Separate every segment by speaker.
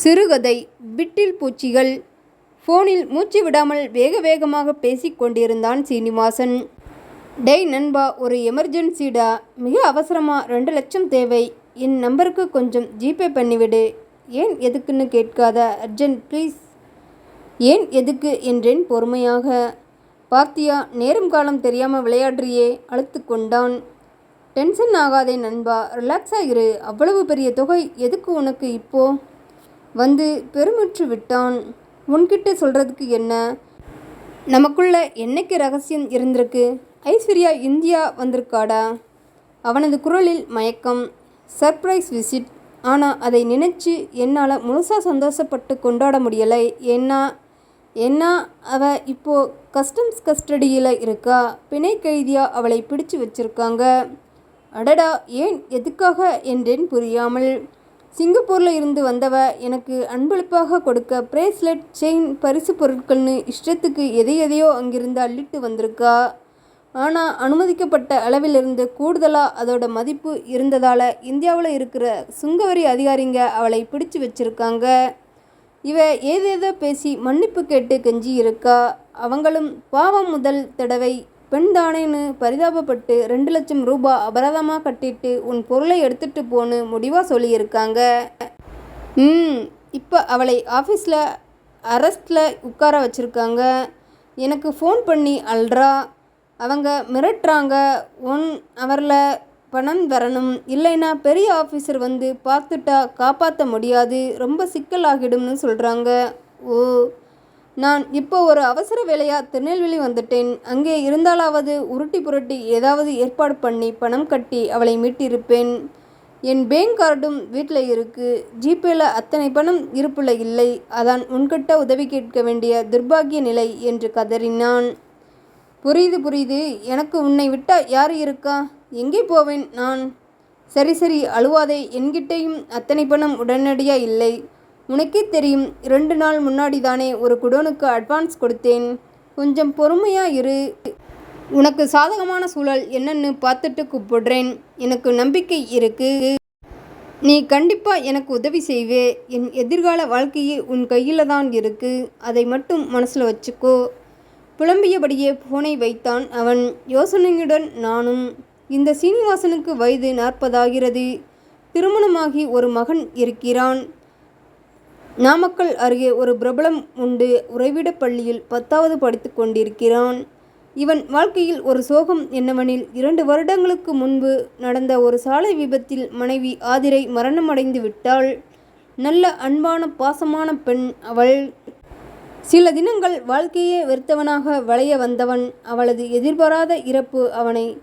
Speaker 1: சிறுகதை விட்டில் பூச்சிகள். ஃபோனில் மூச்சு விடாமல் வேக வேகமாக பேசி கொண்டிருந்தான் சீனிவாசன். டேய் நண்பா ஒரு எமர்ஜென்சிடா? மிக அவசரமாக ரெண்டு லட்சம் தேவை. என் நம்பருக்கு கொஞ்சம் ஜிபே பண்ணிவிடு. ஏன் எதுக்குன்னு கேட்காத? Urgent please. ஏன் எதுக்கு? என்றேன் பொறுமையாக. பார்த்தியா நேரம் காலம் தெரியாமல் விளையாடுறியே அழுத்து கொண்டான். டென்ஷன் ஆகாதே நண்பா ரிலாக்ஸாக இரு. அவ்வளவு பெரிய தொகை எதுக்கு உனக்கு இப்போ? வந்து பெருமுற்று விட்டான். உன்கிட்ட சொல்கிறதுக்கு என்ன? நமக்குள்ள என்னைக்கு ரகசியம் இருந்திருக்கு? ஐஸ்வர்யா இந்தியா வந்திருக்காடா? அவனது குரலில் மயக்கம் சர்ப்ரைஸ் விசிட். ஆனால் அதை நினச்சி என்னால் முழுசாக சந்தோஷப்பட்டு கொண்டாட முடியலை. ஏன்னா ஏன்னா அவ இப்போ கஸ்டம்ஸ் கஸ்டடியில் இருக்கா? பிணை கைதியாக அவளை பிடிச்சு வச்சிருக்காங்க? அடடா ஏன் எதுக்காக என்றேன் புரியாமல். சிங்கப்பூரில் இருந்து வந்தவ எனக்கு அன்பளிப்பாக கொடுக்க பிரேஸ்லெட் செயின் பரிசு பொருட்கள்னு இஷ்டத்துக்கு எதை எதையோ அங்கிருந்து அள்ளிட்டு வந்திருக்கா. ஆனால் அனுமதிக்கப்பட்ட அளவிலிருந்து கூடுதலாக அதோட மதிப்பு இருந்ததால் இந்தியாவில் இருக்கிற சுங்கவரி அதிகாரிங்க அவளை பிடிச்சு வச்சுருக்காங்க. இவ ஏதேதோ பேசி மன்னிப்பு கேட்டு கெஞ்சி இருக்கா அவங்களும் பாவம் முதல் தடவை பெண் தானேன்னு பரிதாபப்பட்டு ரெண்டு லட்சம் ரூபா அபராதமாக கட்டிட்டு உன் பொருளை எடுத்துட்டு போன்னு முடிவாக சொல்லியிருக்காங்க. ம் இப்போ அவளை ஆஃபீஸில் அரெஸ்டில் உட்கார வச்சுருக்காங்க. எனக்கு ஃபோன் பண்ணி அல்றா. அவங்க மிரட்டுறாங்க. ஒன் அவரில் பணம் வரணும். இல்லைன்னா பெரிய ஆஃபீஸர் வந்து பார்த்துட்டா காப்பாற்ற முடியாது. ரொம்ப சிக்கலாகிடும்னு சொல்கிறாங்க ஓ நான் இப்போ ஒரு அவசர வேலையாக திருநெல்வேலி வந்துட்டேன். அங்கே இருந்தாலாவது உருட்டி புரட்டி ஏதாவது ஏற்பாடு பண்ணி பணம் கட்டி அவளை மீட்டிருப்பேன். என் பேங்க் கார்டும் வீட்டில் இருக்குது ஜிபேல அத்தனை பணம் இருப்பில் இல்லை. அதான் உன்கிட்ட உதவி கேட்க வேண்டிய துர்பாகிய நிலை என்று கதறினான். புரியுது புரியுது. எனக்கு உன்னை விட்டால் யார் இருக்கா? எங்கே போவேன் நான்? சரி சரி. அழுவாதே. என்கிட்டேயும் அத்தனை பணம் உடனடியாக இல்லை. உனக்கே தெரியும் ரெண்டு நாள் முன்னாடி தானே ஒரு குடோனுக்கு அட்வான்ஸ் கொடுத்தேன். கொஞ்சம் பொறுமையாக இரு. உனக்கு சாதகமான சூழல் என்னன்னு பார்த்துட்டு கூப்பிடுறேன். எனக்கு நம்பிக்கை இருக்கு. நீ கண்டிப்பாக எனக்கு உதவி செய்வே. என் எதிர்கால வாழ்க்கையே உன் கையில் தான் இருக்கு. அதை மட்டும் மனசில் வச்சுக்கோ. புலம்பியபடியே போனை வைத்தான் அவன். யோசனையுடன் நானும் இந்த சீனிவாசனுக்கு வயது நாற்பதாகிறது. திருமணமாகி ஒரு மகன் இருக்கிறான். நாமக்கல் அருகே ஒரு பிரபலம் உண்டு உறைவிடப் பள்ளியில் பத்தாவது படித்து கொண்டிருக்கிறான். இவன் வாழ்க்கையில் ஒரு சோகம் என்னவெனில் இரண்டு வருடங்களுக்கு முன்பு நடந்த ஒரு சாலை விபத்தில் மனைவி ஆதிரை மரணமடைந்து விட்டாள். நல்ல அன்பான பாசமான பெண் அவள். சில தினங்கள் வாழ்க்கையே வெறுத்தவனாக வளைய வந்தவன். அவளது எதிர்பாராத இறப்பு அவனை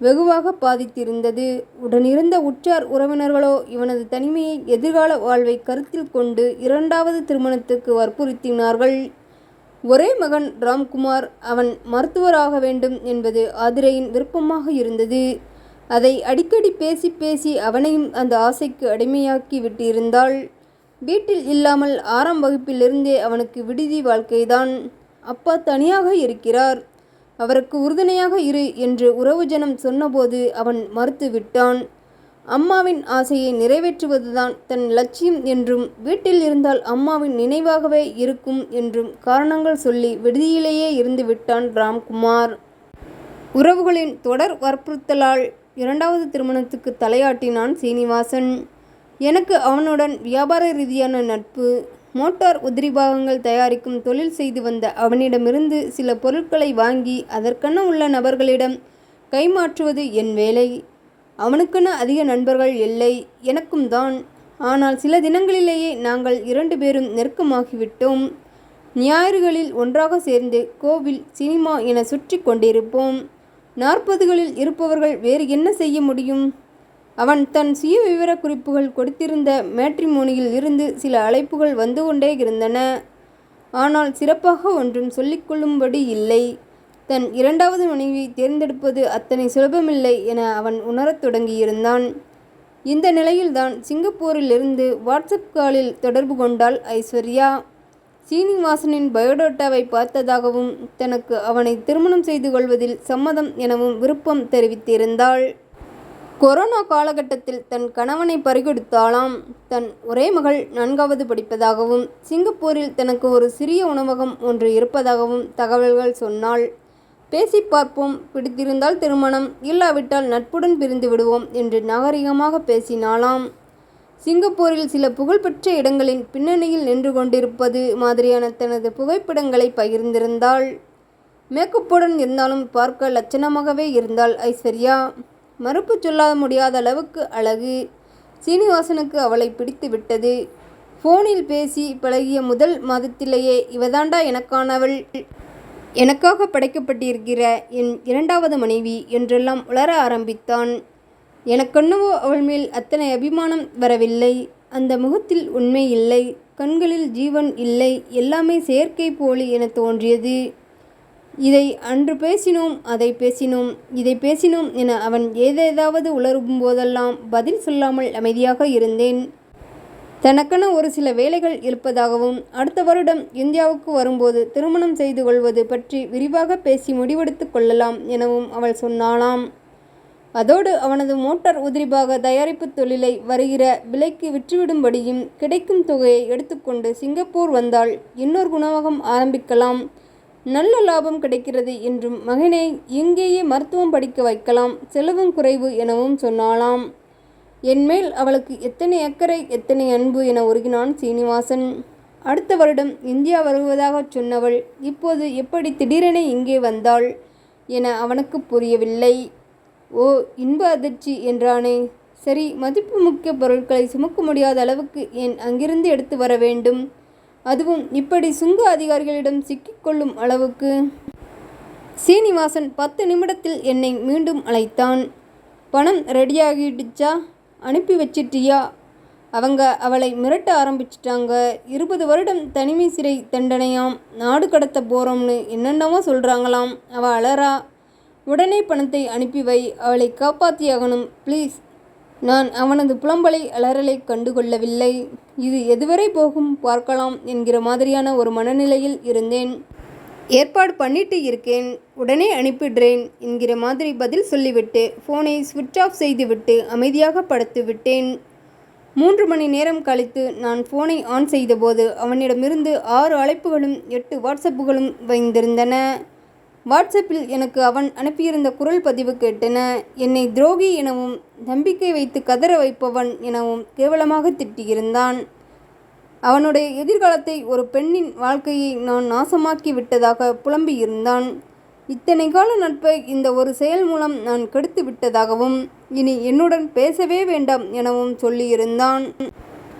Speaker 1: வெகுவாக பாதித்திருந்தது. உடனிருந்த உற்றார் உறவினர்களோ இவனது தனிமையை எதிர்கால வாழ்வை கருத்தில் கொண்டு இரண்டாவது திருமணத்துக்கு வற்புறுத்தினார்கள். ஒரே மகன் ராம்குமார் அவன் மருத்துவராக வேண்டும் என்பது ஆதிரையின் விருப்பமாக இருந்தது. அதை அடிக்கடி பேசி பேசி அவனையும் அந்த ஆசைக்கு அடிமையாக்கி விட்டிருந்தாள். வீட்டில் இல்லாமல் ஆறாம் வகுப்பிலிருந்தே அவனுக்கு விடுதி வாழ்க்கைதான். அப்பா தனியாக இருக்கிறார். அவருக்கு உறுதுணையாக இரு என்று உறவுஜனம் சொன்னபோது அவன் மறுத்து விட்டான் அம்மாவின் ஆசையை நிறைவேற்றுவதுதான் தன் லட்சியம் என்றும் வீட்டில் இருந்தால் அம்மாவின் நினைவாகவே இருக்கும் என்றும் காரணங்கள் சொல்லி விடுதியிலேயே இருந்து விட்டான் ராம்குமார். உறவுகளின் தொடர் வற்புறுத்தலால் இரண்டாவது திருமணத்துக்கு தலையாட்டினான் சீனிவாசன். எனக்கு அவனுடன் வியாபார ரீதியான நட்பு மோட்டார் உதிரி பாகங்கள் தயாரிக்கும் தொழில் செய்து வந்த அவனிடமிருந்து சில பொருட்களை வாங்கி அதற்கென உள்ள நபர்களிடம் கைமாற்றுவது என் வேலை. அவனுக்கென அதிக நண்பர்கள் இல்லை எனக்கும் தான். ஆனால் சில தினங்களிலேயே நாங்கள் இரண்டு பேரும் நெருக்கமாகிவிட்டோம். ஞாயிறுகளில் ஒன்றாக சேர்ந்து கோவில் சினிமா என சுற்றி கொண்டிருப்போம். நாற்பதுகளில் இருப்பவர்கள் வேறு என்ன செய்ய முடியும்? அவன் தன் சுய விவர குறிப்புகள் கொடுத்திருந்த மேட்ரிமோனியில் இருந்து சில அழைப்புகள் வந்து கொண்டே இருந்தன. ஆனால் சிறப்பாக ஒன்றும் சொல்லிக்கொள்ளும்படி இல்லை. தன் இரண்டாவது மனைவி தேர்ந்தெடுப்பது அத்தனை சுலபமில்லை என அவன் உணரத் தொடங்கியிருந்தான். இந்த நிலையில்தான் சிங்கப்பூரிலிருந்து வாட்ஸ்அப் காலில் தொடர்பு கொண்டாள் ஐஸ்வர்யா. சீனிவாசனின் பயோடேட்டாவை பார்த்ததாகவும் தனக்கு அவனை திருமணம் செய்து கொள்வதில் சம்மதம் எனவும் விருப்பம் தெரிவித்திருந்தாள். கொரோனா காலகட்டத்தில் தன் கணவனை பறிகொடுத்தாளாம். தன் ஒரே மகள் நான்காவது படிப்பதாகவும் சிங்கப்பூரில் தனக்கு ஒரு சிறிய உணவகம் ஒன்று இருப்பதாகவும் தகவல்கள் சொன்னாள். பேசி பார்ப்போம். பிடித்திருந்தால் திருமணம் இல்லாவிட்டால் நட்புடன் பிரிந்து விடுவோம் என்று நாகரிகமாக பேசினாளாம். சிங்கப்பூரில் சில புகழ்பெற்ற இடங்களின் பின்னணியில் நின்று கொண்டிருப்பது மாதிரியான தனது புகைப்படங்களை பகிர்ந்திருந்தாள். மேக்கப்புடன் இருந்தாலும் பார்க்க லட்சணமாகவே இருந்தாள் ஐஸ்வர்யா. மறுப்பு சொல்ல முடியாத அளவுக்கு அழகு. சீனிவாசனுக்கு அவளை பிடித்து விட்டது. ஃபோனில் பேசி பழகிய முதல் மாதத்திலேயே இவதாண்டா எனக்கானவள். எனக்காக படைக்கப்பட்டிருக்கிற என் இரண்டாவது மனைவி என்றெல்லாம் உளர ஆரம்பித்தான். எனக்கென்னவோ அவள் மேல் அத்தனை அபிமானம் வரவில்லை. அந்த முகத்தில் உண்மை இல்லை. கண்களில் ஜீவன் இல்லை. எல்லாமே செயற்கை போலி என தோன்றியது. இதை அன்று பேசினோம் அதை பேசினோம் இதை பேசினோம் என அவன் ஏதேதாவது உளரும் போதெல்லாம் பதில் சொல்லாமல் அமைதியாக இருந்தேன். தனக்கென ஒரு சில வேலைகள் இருப்பதாகவும் அடுத்த வருடம் இந்தியாவுக்கு வரும்போது திருமணம் செய்து கொள்வது பற்றி விரிவாக பேசி முடிவெடுத்து கொள்ளலாம் எனவும் அவள் சொன்னாளாம் அதோடு அவனது மோட்டார் உதிரிபாக தயாரிப்பு தொழிலை வருகிற விலைக்கு விற்றுவிடும்படியும் கிடைக்கும் தொகையை எடுத்துக்கொண்டு சிங்கப்பூர் வந்தால் இன்னொரு உணவகம் ஆரம்பிக்கலாம். நல்ல லாபம் கிடைக்கிறது என்றும் மகனை இங்கேயே மருத்துவம் படிக்க வைக்கலாம் செலவும் குறைவு எனவும் சொன்னாலாம் என்மேல் அவளுக்கு எத்தனை அக்கறை எத்தனை அன்பு என உருகினான் சீனிவாசன். அடுத்த வருடம் இந்தியா வருவதாகச் சொன்னவள் இப்போது எப்படி திடீரென இங்கே வந்தாள் என அவனுக்கு புரியவில்லை. ஓ இன்ப அதிர்ச்சி என்றானே. சரி மதிப்பு முக்கிய பொருட்களை சுமக்க முடியாத அளவுக்கு ஏன் அங்கிருந்து எடுத்து வர வேண்டும்? அதுவும் இப்படி சுங்க அதிகாரிகளிடம் சிக்கிக்கொள்ளும் அளவுக்கு. சீனிவாசன் பத்து நிமிடத்தில் என்னை மீண்டும் அழைத்தான். பணம் ரெடியாகிடுச்சா? அனுப்பி வச்சிட்டியா? அவங்க அவளை மிரட்ட ஆரம்பிச்சிட்டாங்க. இருபது வருடம் தனிமை சிறை தண்டனையாம். நாடு கடத்த போகிறோம்னு என்னென்னவோ சொல்கிறாங்களாம் அவள் அலறா உடனே பணத்தை அனுப்பி வை. அவளை காப்பாற்றியாகணும் ப்ளீஸ். நான் அவனது புலம்பலை அலறலை கண்டுகொள்ளவில்லை. இது எதுவரை போகும் பார்க்கலாம் என்கிற மாதிரியான ஒரு மனநிலையில் இருந்தேன். ஏற்பாடு பண்ணிட்டு இருக்கேன். உடனே அனுப்பிடுறேன் என்கிற மாதிரி பதில் சொல்லிவிட்டு ஃபோனை சுவிட்ச் ஆஃப் செய்துவிட்டு அமைதியாக படுத்து விட்டேன். மூன்று மணி நேரம் கழித்து நான் ஃபோனை ஆன் செய்தபோது அவனிடமிருந்து ஆறு அழைப்புகளும் எட்டு வாட்ஸ்அப்புகளும் வைந்திருந்தன வாட்ஸ்அப்பில் எனக்கு அவன் அனுப்பியிருந்த குரல் பதிவு கேட்டன. என்னை துரோகி எனவும் நம்பிக்கை வைத்து கதற வைப்பவன் எனவும் கேவலமாக திட்டியிருந்தான். அவனுடைய எதிர்காலத்தை ஒரு பெண்ணின் வாழ்க்கையை நான் நாசமாக்கி விட்டதாக புலம்பியிருந்தான். இத்தனை கால நட்பை இந்த ஒரு செயல் மூலம் நான் கெடுத்து விட்டதாகவும் இனி என்னுடன் பேசவே வேண்டாம் எனவும் சொல்லியிருந்தான்.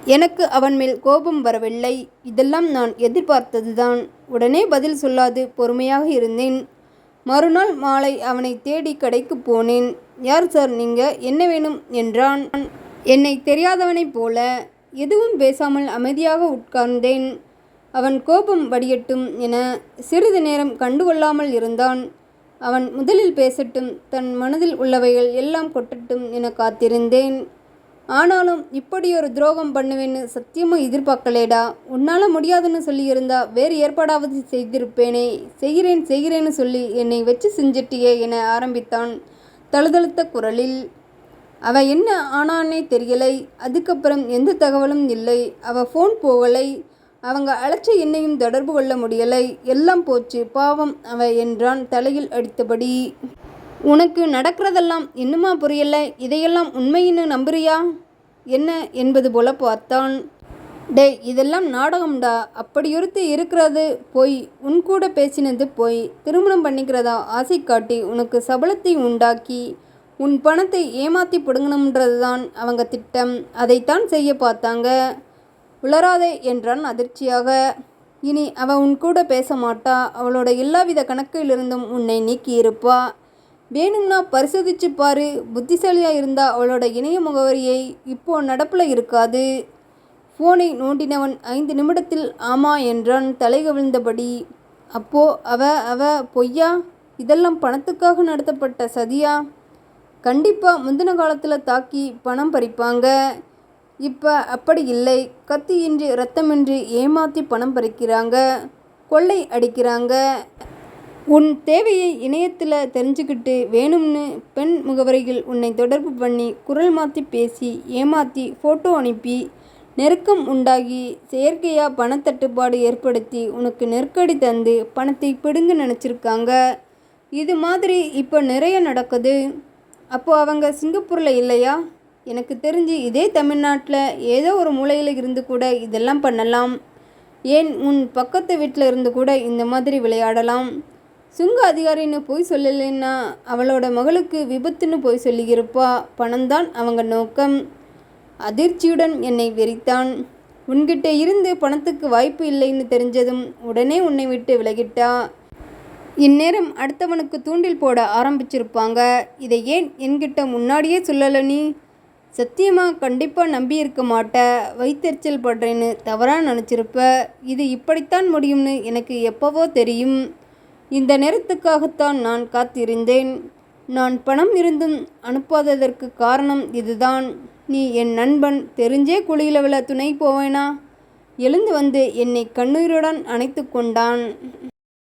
Speaker 1: எனக்கு அவன் மேல் கோபம் வரவில்லை. இதெல்லாம் நான் எதிர்பார்த்ததுதான். உடனே பதில் சொல்லாது பொறுமையாக இருந்தேன். மறுநாள் மாலை அவனை தேடி கடைக்கு போனேன். யார் சார் நீங்க? என்ன வேணும்? என்றான். என்னை தெரியாதவனைப் போல எதுவும் பேசாமல் அமைதியாக உட்கார்ந்தேன். அவன் கோபம் வடியட்டும் என சிறிது நேரம் கண்டுகொள்ளாமல் இருந்தான். அவன் முதலில் பேசட்டும் தன் மனதில் உள்ளவைகள் எல்லாம் கொட்டட்டும் என காத்திருந்தேன். ஆனாலும் இப்படி ஒரு துரோகம் பண்ணுவேன்னு சத்தியமாக எதிர்பார்க்கலேடா. உன்னால் முடியாதுன்னு சொல்லியிருந்தா வேறு ஏற்பாடாவது செய்திருப்பேனே. செய்கிறேன் செய்கிறேன்னு சொல்லி என்னை வச்சு செஞ்சிட்டியே என ஆரம்பித்தான் தழுதழுத்த குரலில். அவ என்ன ஆனானே தெரியலை. அதுக்கப்புறம் எந்த தகவலும் இல்லை. அவ ஃபோன் போகலை. அவங்க அழைச்ச என்னையும் தொடர்பு கொள்ள முடியலை. எல்லாம் போச்சு. பாவம் அவ என்றான் தலையில் அடித்தபடி. உனக்கு நடக்கிறதெல்லாம் இன்னுமா புரியல? இதையெல்லாம் உண்மைன்னு நம்புறியா? என்ன என்பது போல பார்த்தான். டேய் இதெல்லாம் நாடகம்டா. அப்படியொருத்தி இருக்கிறது போய். உன் கூட பேசினது போய். திருமணம் பண்ணிக்கிறதா ஆசை காட்டி உனக்கு சபலத்தை உண்டாக்கி உன் பணத்தை ஏமாற்றி பிடுங்கணுன்றது தான் அவங்க திட்டம். அதைத்தான் செய்ய பார்த்தாங்க. உளராதே என்றான் அதிர்ச்சியாக. இனி அவ உன் கூட பேச மாட்டா. அவளோட எல்லாவித கணக்கிலிருந்தும் உன்னை நீக்கி இருப்பா வேணும்னா பரிசோதிச்சு பாரு. புத்திசாலியாக இருந்தா அவளோட இணைய முகவரியை இப்போ நடப்பில் இருக்காது. ஃபோனை நோண்டினவன் ஐந்து நிமிடத்தில் ஆமா என்றான் தலைகவிழ்ந்தபடி அப்போ அவ அவ பொய்யா? இதெல்லாம் பணத்துக்காக நடத்தப்பட்ட சதியா? கண்டிப்பாக முந்தின காலத்தில் தாக்கி பணம் பறிப்பாங்க. இப்போ அப்படி இல்லை. கத்தியின்றி ரத்தமின்றி ஏமாற்றி பணம் பறிக்கிறாங்க. கொள்ளை அடிக்கிறாங்க. உன் தேவையை இணையத்தில் தெரிஞ்சுக்கிட்டு வேணும்னு பெண் முகவரியில் உன்னை தொடர்பு பண்ணி குரல் மாற்றி பேசி ஏமாற்றி ஃபோட்டோ அனுப்பி நெருக்கம் உண்டாகி செயற்கையாக பணத்தட்டுப்பாடு ஏற்படுத்தி உனக்கு நெருக்கடி தந்து பணத்தை பிடுங்க நினச்சிருக்காங்க. இது மாதிரி இப்போ நிறைய நடக்குது. அப்போ அவங்க சிங்கப்பூரில் இல்லையா? எனக்கு தெரிஞ்சு இதே தமிழ்நாட்டில் ஏதோ ஒரு மூலையில் இருந்து கூட இதெல்லாம் பண்ணலாம். ஏன் உன் பக்கத்து வீட்டில் இருந்து கூட இந்த மாதிரி விளையாடலாம்? சுங்க அதிகாரின்னு போய் சொல்லலைன்னா அவளோட மகளுக்கு விபத்துன்னு போய் சொல்லியிருப்பா. பணம்தான் அவங்க நோக்கம். அதிர்ச்சியுடன் என்னை வெறித்தான். உன்கிட்ட இருந்து பணத்துக்கு வாய்ப்பு இல்லைன்னு தெரிஞ்சதும் உடனே உன்னை விட்டு விலகிட்டா. இந்நேரம் அடுத்தவனுக்கு தூண்டில் போட ஆரம்பிச்சிருப்பாங்க. இதை ஏன் என்கிட்ட முன்னாடியே சொல்லலை நீ? சத்தியமாக கண்டிப்பாக நம்பியிருக்க மாட்ட. வைத்தெரிச்சல் படுறேன்னு தவறாக நினச்சிருப்ப. இது இப்படித்தான் முடியும்னு எனக்கு எப்போவோ தெரியும். இந்த நேரத்துக்காகத்தான் நான் காத்திருந்தேன். நான் பணம் இருந்தும் அனுப்பாததற்கு காரணம் இதுதான். நீ என் நண்பன் தெரிஞ்சே குழியில் விழ துணை போவேனா? எழுந்து வந்து என்னை கண்ணீருடன் அணைத்து கொண்டான்.